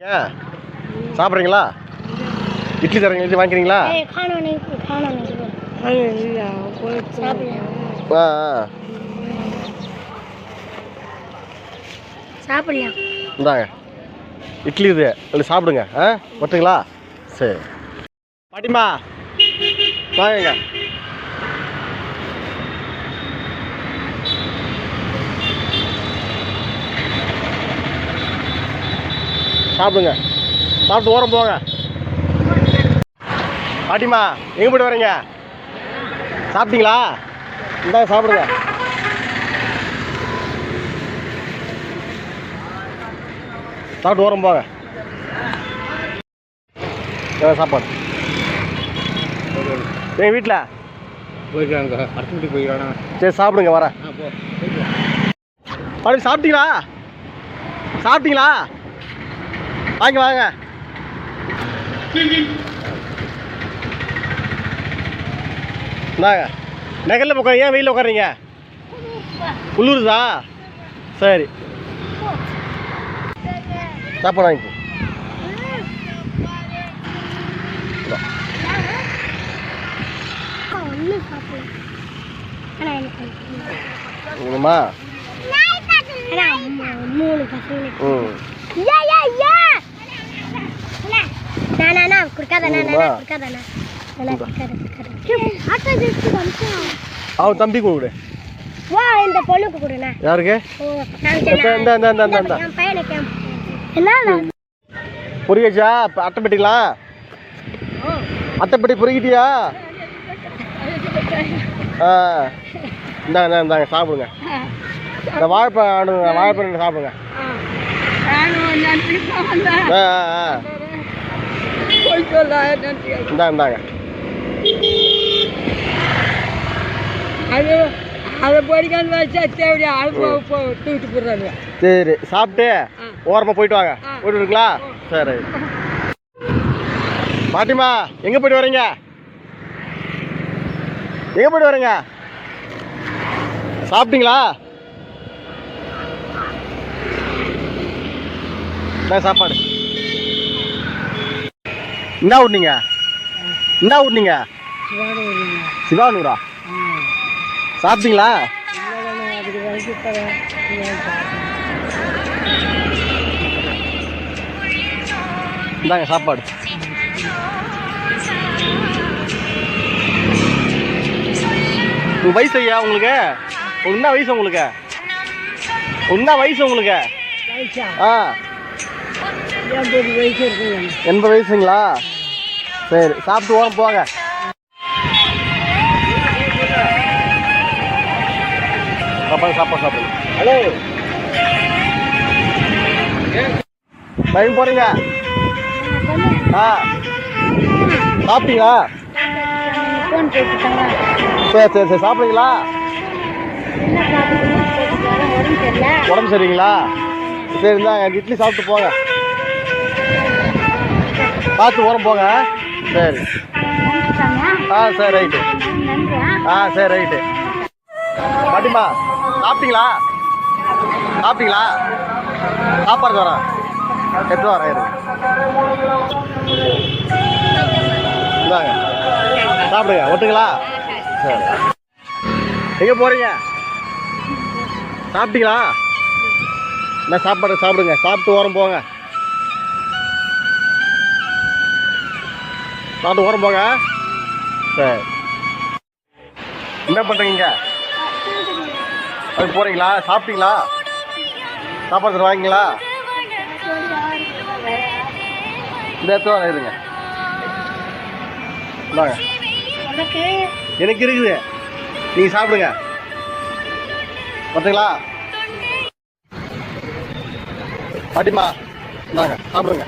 ஏன் சாப்பிட்றீங்களா? இட்லி தரங்க இட்லி வாங்கிக்கிறீங்களா? ஆ சாப்பிடலாம் இந்தாங்க. இட்லி இது. இல்லை சாப்பிடுங்க ஆ? மட்டுங்களா சரி. பாட்டிமா வாங்க சாப்பிடுங்க. சாப்பிட்டு ஓரம் போங்க. பாட்டிமா எங்கே போய்ட்டு வரீங்க? சாப்பிட்டீங்களா? இந்தாங்க சாப்பிடுங்க. சாப்பிட்டு ஓரம் போங்க. சாப்பாடு. எங்கள் வீட்டில் போயிருக்காங்க. அடுத்த வீட்டுக்கு போயிருக்காங்க. சரி சாப்பிடுங்க வரேன். ஆ போ. பாட்டி சாப்பிட்டீங்களா? சாப்பிட்டீங்களா? வாங்க வாங்க இந்தாங்க நகரில் உட்காருங்க ஏன் வெயிலில் உட்காருங்க உள்ளூருதா சரி சாப்பாடு வாங்கிக்கோ மூணு ம் நானா குடுக்காத நானா. குடுக்காத நானா தம்பி கொடு வா இந்த பொண்ணுக்கு கொடுண்ணா யாருக்கு இந்த இந்த இந்த இந்த இந்த பையனுக்கு என் என்ன பொறியாச்சா இப்போ அட்டை பெட்டிங்களா அட்டைப்பெட்டி பொறுக்கிட்டியா ஆ இந்தாங்க இந்தாங்க, இந்தாங்க சாப்பிடுங்க இந்த வாழைப்பழம் வாழைப்பழம் சாப்பிடுங்க ஆ ஆ இந்தா இந்தாங்க. அது அதை படிக்காம வச்சா அது தூக்கிட்டு போடுறாங்க சரி சாப்பிட்டு ஓரமாக போயிட்டு வாங்க. போயிட்டு வரீங்களா சரி. பாட்டிமா எங்கே போயிட்டு வரீங்க? எங்கே போயிட்டு வரீங்க? சாப்பிட்டீங்களா? சாப்பாடு. என்ன விட்னீங்க என்ன விட்னீங்க சிவானூரா? சாப்பிட்டீங்களா? இந்தாங்க சாப்பாடு. உங்க வயசு ஐயா உங்களுக்கு? என்ன வயசு உங்களுக்கு என்ன வயசு உங்களுக்கு? ஆ. எண்பது வயசு இருக்குங்க. எண்பது வயசுங்களா? சரி சாப்பிட்டு ஓரம் போங்க. சாப்பாடு சாப்பாடு சாப்பாடு. ஹலோ. பயன் போறீங்க. ஆ. சாப்பிட்டீங்களா? சரி சரி சரி சாப்பிடுங்களா உடம்பு சரிங்களா சரி இந்தாங்க இட்லி சாப்பிட்டு போங்க. பார்த்து ஓரம் போங்க. சரி. ஆ சரி ரைட்டு ஆ சரி ரைட்டு பாட்டிமா சாப்பிட்டீங்களா? சாப்பிட்டீங்களா? சாப்பாடு வரேன் எடுத்து வரேன் இந்தாங்க. சாப்பிடுங்க. ஒட்டுங்களா? சரி. எங்கே போகிறீங்க சாப்பிட்டீங்களா? என்ன சாப்பாடு சாப்பிடுங்க. சாப்பிட்டு ஓரம் போங்க. சாப்பிட்டு ஓரம் போங்க சரி. என்ன பண்ணுறீங்க அது போகிறீங்களா சாப்பிட்டீங்களா? சாப்பாடு வாங்கிங்களா இந்த இடத்துல இருங்க. எனக்கு இருக்குது. நீங்கள் சாப்பிடுங்க. பார்த்தீங்களா பாட்டிமா வாங்க சாப்பிடுங்க.